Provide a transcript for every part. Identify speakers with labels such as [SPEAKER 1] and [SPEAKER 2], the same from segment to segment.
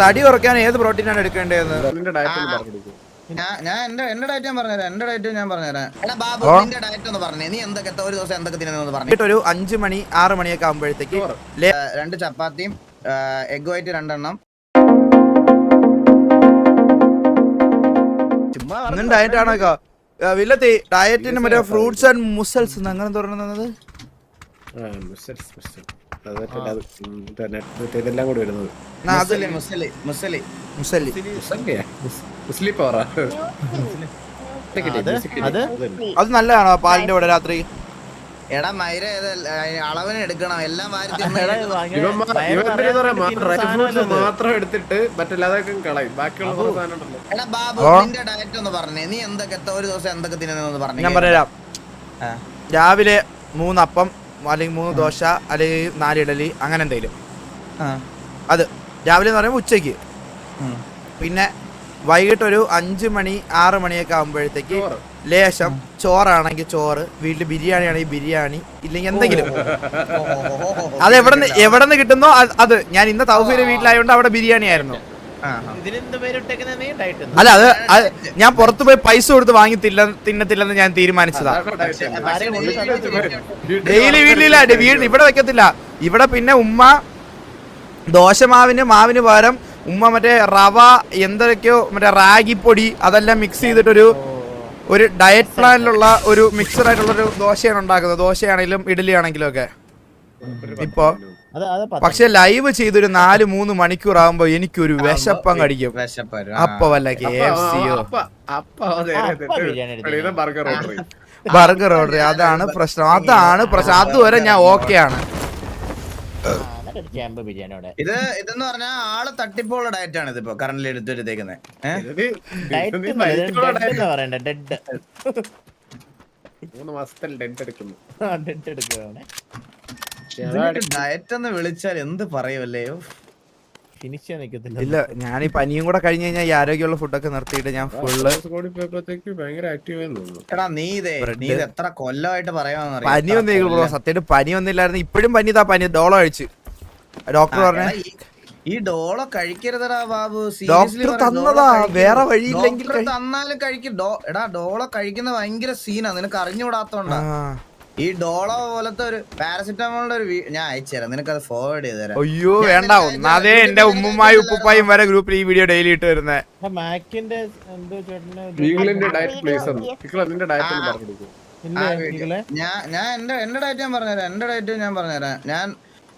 [SPEAKER 1] തടി കുറയ്ക്കാൻ ഏത് പ്രോട്ടീനാണ്
[SPEAKER 2] എടുക്കേണ്ടത്
[SPEAKER 3] ഞാൻ ഞാൻ എന്റെ എന്റെ ഡയറ്റ് ഞാൻ പറഞ്ഞുതരാം. എന്റെ ഡയറ്റ് ഞാൻ പറഞ്ഞുതരാം. എടാ ബാബു. നിന്റെ ഡയറ്റ് ഒന്ന് പറഞ്ഞേ. നീ എന്തൊക്കെ ഒരു ദിവസം എന്തൊക്കെ തിന്നുന്നു പറഞ്ഞു.
[SPEAKER 1] ഒരു അഞ്ചു മണി ആറ് മണിയൊക്കെ ആകുമ്പോഴത്തേക്ക്
[SPEAKER 3] രണ്ട് ചപ്പാത്തിയും എഗ് വൈറ്റ് രണ്ടെണ്ണം. ചുമ്മാ
[SPEAKER 1] ഡയറ്റ് ആണോ വില്ലത്തി ഡയറ്റിന് മറ്റേ ഫ്രൂട്ട്സ് ആൻഡ് മുസൽസ് അങ്ങനെ തുറന്നത്
[SPEAKER 2] ഇതെല്ലാം കൂടി വരുന്നത്.
[SPEAKER 1] അത്. നല്ലതാണോ പാലിന്റെ കൂടെ രാത്രി?
[SPEAKER 3] എടാ മൈര അളവിന് എടുക്കണം. എല്ലാം
[SPEAKER 2] മാത്രം എടുത്തിട്ട് മറ്റല്ലാതൊക്കെ കളയും. ബാക്കിയുള്ള കുറേ
[SPEAKER 3] എടാ ബാബു നിന്റെ ഡയറ്റ് ഒന്ന് പറഞ്ഞേ. നീ എന്തൊക്കെ ഒരു ദിവസം എന്തൊക്കെ തിന്നുന്നു പറഞ്ഞു.
[SPEAKER 1] ഞാൻ പറയാം.
[SPEAKER 3] ആ.
[SPEAKER 1] രാവിലെ മൂന്നപ്പം അല്ലെങ്കിൽ മൂന്ന് ദോശ അല്ലെങ്കിൽ നാല് ഇഡലി അങ്ങനെ എന്തെങ്കിലും അത് രാവിലെ എന്ന് പറയുമ്പോൾ ഉച്ചയ്ക്ക് പിന്നെ വൈകിട്ട് ഒരു അഞ്ച് മണി ആറ് മണിയൊക്കെ ആകുമ്പോഴത്തേക്ക്. ലേശം ചോറാണെങ്കിൽ ചോറ് വീട്ടിൽ ബിരിയാണി ആണെങ്കിൽ ബിരിയാണി ഇല്ലെങ്കിൽ എന്തെങ്കിലും അത് എവിടെ നിന്ന് എവിടെ നിന്ന് കിട്ടുന്നോ അത്- അത് ഞാൻ ഇന്ന് തൗഫീന്റെ വീട്ടിലായതുകൊണ്ട് അവിടെ ബിരിയാണി ആയിരുന്നു അല്ല അത് ഞാൻ പുറത്തു പോയി പൈസ കൊടുത്ത് വാങ്ങി തില്ല തിന്നത്തില്ലെന്ന് ഞാൻ തീരുമാനിച്ചതാ. ഡെയിലി വീട്ടിലില്ല വീട് ഇവിടെ വെക്കത്തില്ല. ഇവിടെ പിന്നെ ഉമ്മ ദോശമാവിന് മാവിന് പകരം ഉമ്മ മറ്റേ റവ എന്തൊക്കെയോ മറ്റേ റാഗിപ്പൊടി അതെല്ലാം മിക്സ് ചെയ്തിട്ടൊരു ഒരു ഡയറ്റ് പ്ലാനിലുള്ള ഒരു മിക്സർ ആയിട്ടുള്ള ഒരു ദോശയാണ് ഉണ്ടാക്കുന്നത്. ദോശയാണെങ്കിലും ഇഡലി ആണെങ്കിലും ഒക്കെ ഇപ്പൊ പക്ഷെ ലൈവ് ചെയ്തൊരു നാല് മൂന്ന് മണിക്കൂർ ആകുമ്പോ എനിക്കൊരു വിശപ്പം കടിക്കും അപ്പൊ വല്ല കെ
[SPEAKER 2] അപ്പ-
[SPEAKER 1] എഫ് സിയോ?
[SPEAKER 2] ബർഗർ ഓർഡർ
[SPEAKER 1] അതാണ് പ്രശ്നം. അതാണ് പ്രശ്നം. അതുവരെ ഞാൻ ഓക്കെ ആണ്
[SPEAKER 3] ഇത് ഇതെന്ന് പറഞ്ഞാൽ ആൾ തട്ടിപ്പുള്ള ഡയറ്റ് ആണ് ഇതിപ്പോ കറന്റ്
[SPEAKER 4] ഡെഡ്
[SPEAKER 2] മൂന്ന് മാസത്തിൽ ഡെഡ് എടുക്കുന്നു.
[SPEAKER 4] ഡെഡ് എടുക്കുകയാണ്
[SPEAKER 3] ഡയറ്റ് എന്ന് വിളിച്ചാൽ എന്ത് പറയുമല്ലേ
[SPEAKER 4] ഫിനിഷ് ചെയ്യാൻ നിൽക്കത്തില്ല
[SPEAKER 1] ഇല്ല ഞാൻ ഈ പനിയും കൂടെ കഴിഞ്ഞ് കഴിഞ്ഞാൽ ഈ ആരോഗ്യമുള്ള ഫുഡൊക്കെ നിർത്തിയിട്ട് ഞാൻ ഫുള്ള്
[SPEAKER 3] എടാ നീ ഇതേ നീ ഇത് എത്ര കൊല്ലമായിട്ട് പറയാമെന്ന്
[SPEAKER 1] പനി ഒന്നും ബ്രോ സത്യമായിട്ട് പനി വന്നില്ലായിരുന്നു. ഇപ്പോഴും പനി ഇതാ പനി ഡോളോ കഴിച്ച്. ഡോക്ടർ പറഞ്ഞ.
[SPEAKER 3] ഈ ഡോളോ കഴിക്കരുതടാ ബാബു
[SPEAKER 1] ഡോക്ടർ തന്നതാ വേറെ വഴിയില്ലെങ്കിൽ
[SPEAKER 3] തന്നാലും കഴിക്കും. എടാ ഡോളോ കഴിക്കുന്ന ഭയങ്കര സീനാ നിനക്ക് അറിഞ്ഞുകൂടാത്തോണ്ടാ. ഈ ഡോളോ പോലത്തെ ഒരു പാരസിറ്റമോളിന്റെ ഒരു ഞാൻ അയച്ചു നിനക്ക് അത് ഫോർവേഡ് ചെയ്ത് തരാം.
[SPEAKER 1] അയ്യോ വേണ്ട. ഒന്നാതെ എന്റെ ഉമ്മുമായി ഉപ്പുപ്പായും വരെ ഗ്രൂപ്പിൽ ഈ വീഡിയോ ഡെയിലി ഇട്ട് വരുന്നത്?
[SPEAKER 3] ഞാൻ ഞാൻ എന്റെ എന്റെ ഡയറ്റ് ഞാൻ പറഞ്ഞുതരാം. എന്റെ ഡയറ്റ് ഞാൻ പറഞ്ഞുതരാം. ഞാൻ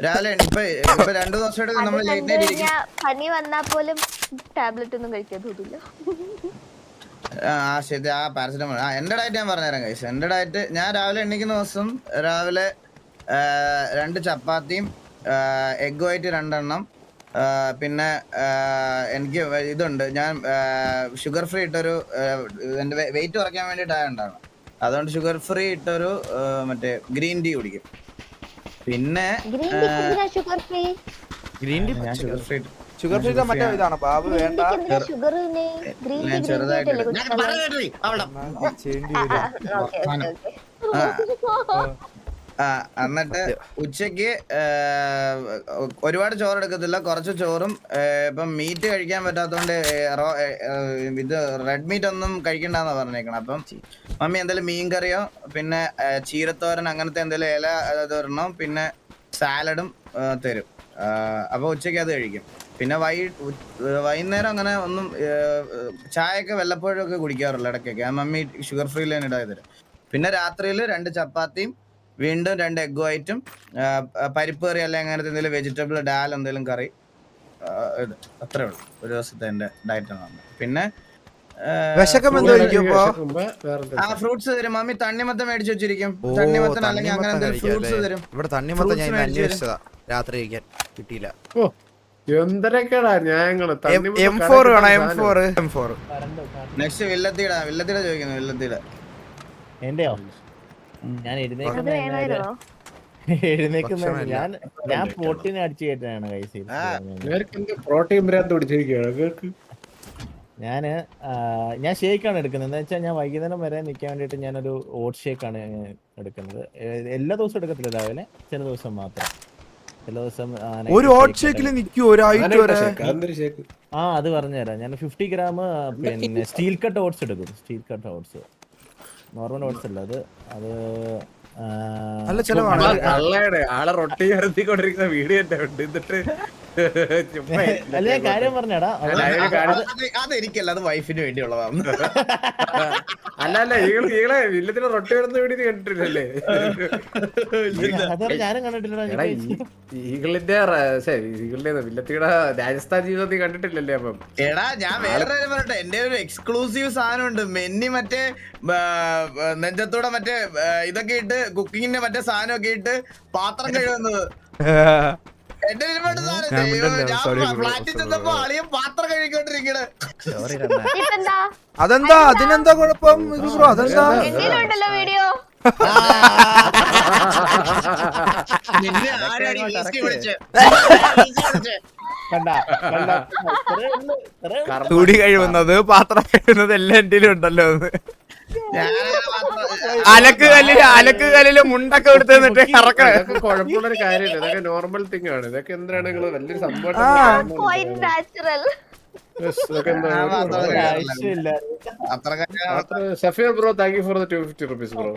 [SPEAKER 3] രാവിലെ ഇപ്പൊ ഇപ്പൊ രണ്ടു ദിവസമായിട്ട് നമ്മൾ ലേറ്റ്
[SPEAKER 5] കണ്ടു
[SPEAKER 3] നൈറ്റ്
[SPEAKER 5] പനി വന്നാ പോലും ടാബ്ലറ്റ് ഒന്നും കഴിക്കാൻ തോന്നില്ല
[SPEAKER 3] ആ ശരി. ആ പാരസിറ്റമോൾ ആ എന്റെ ഡയറ്റ് ഞാൻ പറഞ്ഞുതരാം കൈസ് എന്റെ ഡയറ്റ് ഞാൻ രാവിലെ എണ്ണിക്കുന്ന ദിവസം രാവിലെ രണ്ട് ചപ്പാത്തിയും എഗ് വൈറ്റ് രണ്ടെണ്ണം പിന്നെ എനിക്ക് ഇതുണ്ട്. ഞാൻ ഷുഗർ ഫ്രീ ഇട്ടൊരു എന്റെ എന്റെ വെയിറ്റ് കുറയ്ക്കാൻ വേണ്ടിയിട്ടാണ് അതുകൊണ്ട് ഷുഗർ ഫ്രീ ഇട്ടൊരു മറ്റേ ഗ്രീൻ ടീ കുടിക്കും. പിന്നെ
[SPEAKER 5] green tea sugar free
[SPEAKER 1] green tea
[SPEAKER 3] ഞാൻ ഷുഗർ ഫ്രീ
[SPEAKER 1] ഷുഗർ ഫ്രീ മറ്റേ ഇതാണ്. ബാബു വേണ്ട.
[SPEAKER 3] എന്നിട്ട് ഉച്ചയ്ക്ക് ഒരുപാട് ചോറ് എടുക്കത്തില്ല. കുറച്ച് ചോറും ഇപ്പം മീറ്റ് കഴിക്കാൻ പറ്റാത്തോണ്ട് ഇത് റെഡ് മീറ്റ് ഒന്നും കഴിക്കണ്ടെന്നാ പറഞ്ഞേക്കണം. അപ്പം മമ്മി എന്തെങ്കിലും മീൻ കറിയോ? പിന്നെ ചീരത്തോരൻ അങ്ങനത്തെ എന്തെങ്കിലും ഇല അത് പിന്നെ സാലഡും തരും. അപ്പൊ ഉച്ചയ്ക്ക് അത് കഴിക്കും. പിന്നെ വൈ വൈകുന്നേരം അങ്ങനെ ഒന്നും ചായയൊക്കെ വല്ലപ്പോഴും ഒക്കെ കുടിക്കാറുള്ളൂ ഇടയ്ക്കൊക്കെ. ആ മമ്മി ഷുഗർ ഫ്രീ ലൈൻ ഇടാതെ തരും പിന്നെ രാത്രിയിൽ രണ്ട് ചപ്പാത്തിയും വീണ്ടും രണ്ട് എഗ് വൈറ്റും പരിപ്പ് കറി അല്ലെങ്കിൽ അങ്ങനത്തെ എന്തെങ്കിലും വെജിറ്റബിൾ ഡാൽ എന്തെങ്കിലും കറി ഇത് അത്രേ ഉള്ളൂ. ഒരു ദിവസത്തെ എന്റെ ഡയറ്റ് ആണ് പിന്നെ ആ, ഫ്രൂട്ട്സ് തരും. മമ്മി തണ്ണിമത്തം മേടിച്ചു വെച്ചിരിക്കും.
[SPEAKER 1] തണ്ണിമത്തം
[SPEAKER 3] തണ്ണിമത്തൻ അല്ലെങ്കിൽ അങ്ങനെ എന്തെങ്കിലും ഫ്രൂട്ട്സ് തരും.
[SPEAKER 1] ഇവിടെ തണ്ണിമത്തം ഞാൻ അന്വേഷിച്ചതാ. രാത്രി കഴിക്കാൻ കിട്ടിയില്ല.
[SPEAKER 2] ഓ എന്തൊക്കെയാടാ ന്യായങ്ങൾ?
[SPEAKER 1] എം ഫോർ വേണം M four M four
[SPEAKER 4] current current.
[SPEAKER 3] Next ചോദിക്കുന്നു
[SPEAKER 4] എന്റെയോ? ഞാൻ എഴുന്നേക്കുന്ന ഞാൻ ഞാൻ പ്രോട്ടീൻ അടിച്ചു കയറ്റാണ് കൈസ്
[SPEAKER 2] പ്രോട്ടീൻ ഭ്രാന്ത് പിടിച്ചിരിക്കുകയാണ് കേക്ക്.
[SPEAKER 4] ഞാൻ ഞാൻ ഷേക്കാണ് എടുക്കുന്നത്. എന്താ വെച്ചാൽ ഞാൻ വൈകുന്നേരം വരെ നിൽക്കാൻ വേണ്ടിയിട്ട് ഞാനൊരു ഓട്ട് ഷേക്കാണ് എടുക്കുന്നത്. എല്ലാ ദിവസവും എടുക്കത്തില്ല രാവിലെ ചില ദിവസം മാത്രം. ദിവസം
[SPEAKER 1] ഒരു ഹോട്ട് ഷേക്കിൽ നിൽക്കൂ ഒരു ആയിട്ട് വരെ.
[SPEAKER 4] ആ അത് പറഞ്ഞുതരാം. ഞാൻ ഫിഫ്റ്റി ഗ്രാം പിന്നെ സ്റ്റീൽ കട്ട് ഓട്സ് എടുക്കും. Steel cut oats normal oats അല്ല അത്. അത്
[SPEAKER 1] നല്ല ചെലവാണ്.
[SPEAKER 2] ആളെ റൊട്ടി കടത്തിക്കൊണ്ടിരിക്കുന്ന വീഡിയോ എന്റെ ഉണ്ട്. എന്നിട്ട്
[SPEAKER 4] അല്ല കാര്യം പറഞ്ഞടാ.
[SPEAKER 3] അതെനിക്കല്ല അത് വൈഫിന് വേണ്ടിയുള്ളതാണ്.
[SPEAKER 2] അല്ല അല്ല ഈകൾ ഈകളെ വില്ലത്തിന് റൊട്ടി വരുന്ന വീഡിയോ കണ്ടിട്ടില്ലല്ലേ?
[SPEAKER 4] അത് ഞാനും കണ്ടിട്ടില്ലടാ
[SPEAKER 2] എടാ
[SPEAKER 4] ഞാൻ
[SPEAKER 2] ഈ- ഈഗിളിന്റെ റ- ശ്ശെ, ഈഗിളിന്റെ വില്ലത്തിയുടെ രാജസ്ഥാൻ ജീവിതം നീ കണ്ടിട്ടില്ലല്ലേ അപ്പം?
[SPEAKER 3] എടാ ഞാൻ വേറെ കാര്യം പറയട്ടെ എന്റെ ഒരു എക്സ്ക്ലൂസീവ് സാധനം ഉണ്ട് മെന്നി മറ്റേ നെഞ്ചത്തൂടെ മറ്റേ ഇതൊക്കെ ഇട്ട് കുക്കിങ്ങിന്റെ മറ്റേ സാധനം ഒക്കെ ഇട്ട് പാത്രം കഴുകുന്നത്. എന്റെ ഒരുപാട് സാധനം പാത്രം കഴുകിക്കൊണ്ടിരിക്കണേ.
[SPEAKER 1] അതെന്താ? അതിനെന്താ കുഴപ്പം? ബ്രോ അതെന്താ?
[SPEAKER 5] വീഡിയോ?
[SPEAKER 1] തുടി കഴിവുന്നത് പാത്രം കഴിവുന്നത് എല്ലാം എന്റെ ഉണ്ടല്ലോ അലക്ക് കല്ലിൽ അലക്ക് കല്ലിൽ മുണ്ടൊക്കെ എടുത്ത് നിന്നിട്ട് ഇറക്കണ.
[SPEAKER 2] ഇതൊക്കെ കുഴപ്പമുള്ളൊരു കാര്യമില്ല. ഇതൊക്കെ നോർമൽ തിങ് ആണ്. ഇതൊക്കെ എന്തിനാണ് നിങ്ങൾ വലിയൊരു സംഭവം ഒരു-
[SPEAKER 4] ഒരു
[SPEAKER 2] Safiya bro thank you for the two fifty rupees bro.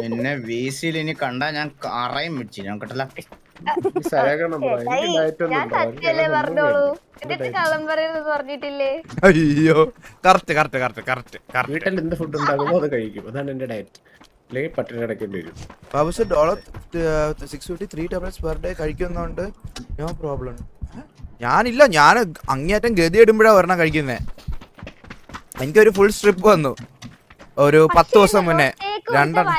[SPEAKER 3] നിന്നെ വീസിൽ ഇനി കണ്ടാ ഞാൻ കറയും പിടിച്ചു. ഞാൻ കേട്ടല്ല
[SPEAKER 1] അയ്യോ correct correct correct correct correct
[SPEAKER 2] വീട്ടിൽ എന്ത് ഫുഡ് ഉണ്ടാകുമോ അത് കഴിക്കും. അതാണ് എന്റെ ഡയറ്റ് അല്ലെങ്കിൽ പട്ടിണി അടക്കേണ്ടി വരും.
[SPEAKER 1] Babu's dollar six fifty three tablets per day കഴിക്കുന്നതുകൊണ്ട് no problem ഞാനില്ല ഞാൻ അങ്ങേയറ്റം ഗതി ഇടുമ്പോഴാണ് വരണം കഴിക്കുന്നേ. എനിക്കൊരു ഫുൾ സ്ട്രിപ്പ് വന്നു. ഒരു പത്ത് ദിവസം മുന്നേ. രണ്ടെണ്ണം.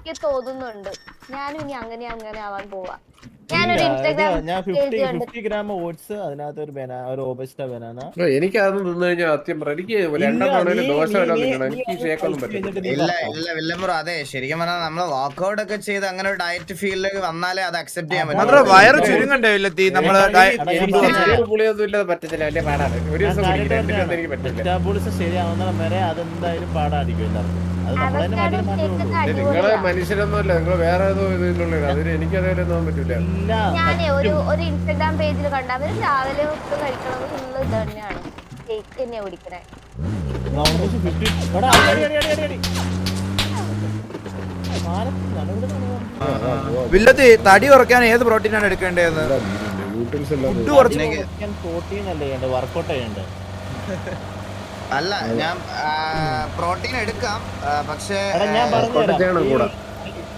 [SPEAKER 5] എനിക്ക് തോന്നുന്നുണ്ട്. ഞാനും ഇനി അങ്ങനെ അങ്ങനെ ആവാൻ പോവാ.
[SPEAKER 2] എനിക്ക് അതൊന്നും തിന്നു കഴിഞ്ഞാൽ എനിക്ക് ദോശ എനിക്ക് ഈ ഷേക്ക് ഒന്നും പറ്റില്ല
[SPEAKER 3] ഇല്ല ഇല്ല വില്ലമ്പുറം അതെ ശരിക്കും പറഞ്ഞാൽ നമ്മൾ വർക്ക്ഔട്ട് ഒക്കെ ചെയ്ത് അങ്ങനെ ഒരു ഡയറ്റ് ഫീൽഡിലേക്ക് വന്നാലേ അത് അക്സെപ്റ്റ് ചെയ്യാൻ പറ്റും.
[SPEAKER 1] വയറ് ചുരുങ്ങണ്ടേ ഇല്ലത്തി
[SPEAKER 2] നമ്മൾ പുളിയൊന്നും ഇല്ലാതെ പറ്റത്തില്ല വലിയ പാടാണ്. ഒരു ദിവസം
[SPEAKER 4] ശരിയാവുന്ന വരെ അതെന്തായാലും പാടായിരിക്കും എല്ലാവർക്കും.
[SPEAKER 5] നിങ്ങൾ
[SPEAKER 2] മനുഷ്യരൊന്നുമല്ല നിങ്ങൾ വേറെ ഏതോ ഇതിലുള്ള അതിന് എനിക്ക് അതേപോലെ ഒന്നും പറ്റൂല
[SPEAKER 5] ഞാനേ ഒരു ഒരു ഇൻസ്റ്റാഗ്രാം പേജിൽ കണ്ട. അവർ രാവിലെ കഴിക്കണത് ഫുള്ള് ഇത് തന്നെയാണ്. കേക്ക് തന്നെയാ കുടിക്കണേ.
[SPEAKER 1] വില്ലത്തി തടി കുറയ്ക്കാൻ ഏത് പ്രോട്ടീനാണ്
[SPEAKER 2] എടുക്കേണ്ടത്
[SPEAKER 1] ഫുഡ് കുറച്ച്
[SPEAKER 4] പ്രോട്ടീൻ അല്ലേ വർക്ക്ഔട്ട് വർക്കൗട്ട് ചെയ്യണ്ടേ
[SPEAKER 3] അല്ല ഞാൻ പ്രോട്ടീൻ എടുക്കാം പക്ഷേ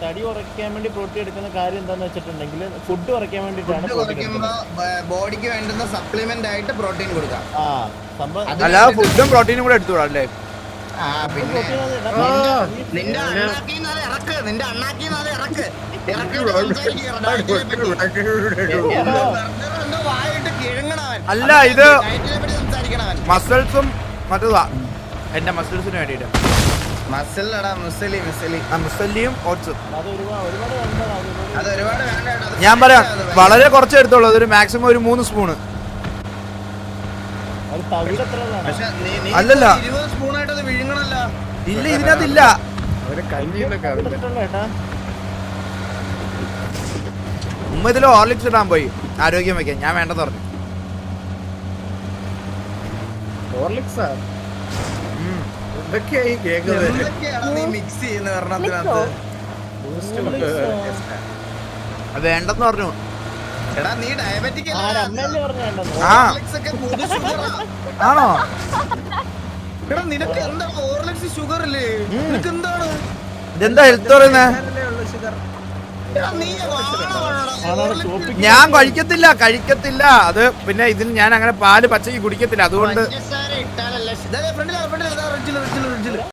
[SPEAKER 4] തടി കുറയ്ക്കാൻ വേണ്ടി പ്രോട്ടീൻ എടുക്കുന്ന കാര്യം എന്താണെന്ന് വെച്ചിട്ടുണ്ടെങ്കിൽ ഫുഡ് കുറയ്ക്കാൻ
[SPEAKER 3] വേണ്ടിട്ടാണ്
[SPEAKER 4] പ്രോട്ടീൻ എടുക്കുന്നത്.
[SPEAKER 3] ബോഡിക്ക് വേണ്ടുന്ന സപ്ലിമെന്റ് ആയിട്ട് പ്രോട്ടീൻ കൊടുക്കാം.
[SPEAKER 4] ആ സംഭവം
[SPEAKER 3] അത്
[SPEAKER 1] ഫുഡും പ്രോട്ടീനും കൂടെ എടുത്തുകൂടാ അല്ലേ?
[SPEAKER 3] ആ പിന്നെ നിന്റെ ഇറക്ക് നിന്റെ അണ്ണാക്കിന്ന് ഇറക്ക്.
[SPEAKER 1] അല്ല, ഇത് മസിൽസും മറ്റേതാ? എന്റെ മസിൽസിന് വേണ്ടിയിട്ട്. മുസല്ലിയും ഓട്സും. ഞാൻ പറയാം വളരെ കുറച്ച് എടുത്തോളൂ അതൊരു മാക്സിമം ഒരു മൂന്ന് സ്പൂണ്. അല്ലല്ല. ഇല്ല ഇതിനകത്തില്ല. ഉമ്മ ഇതിൽ ഹോർലിക്സ് ഇടാൻ പോയി. ആരോഗ്യം വെക്കാൻ. ഞാൻ വേണ്ടെന്ന് പറഞ്ഞു.
[SPEAKER 2] ഹോർലിക്സാ എന്തൊക്കെയായി
[SPEAKER 3] മിക്സ് ചെയ്യുന്ന
[SPEAKER 1] വേണ്ടെന്ന് പറഞ്ഞു.
[SPEAKER 3] എടാ നീ ഡയബറ്റിക്
[SPEAKER 1] ആണോ?
[SPEAKER 3] എടാ നിനക്ക് എന്താ ഓർലിക്സ് ഷുഗർ അല്ലേ നിനക്ക് എന്താണ്?
[SPEAKER 1] ഇതെന്താ ഹെൽത്ത് പറയുന്നേ?
[SPEAKER 4] ഷുഗർ
[SPEAKER 1] ഞാൻ കഴിക്കത്തില്ല കഴിക്കത്തില്ല. അത് പിന്നെ ഇതിന് ഞാൻ അങ്ങനെ പാൽ പച്ചക്ക് കുടിക്കത്തില്ല. അതുകൊണ്ട്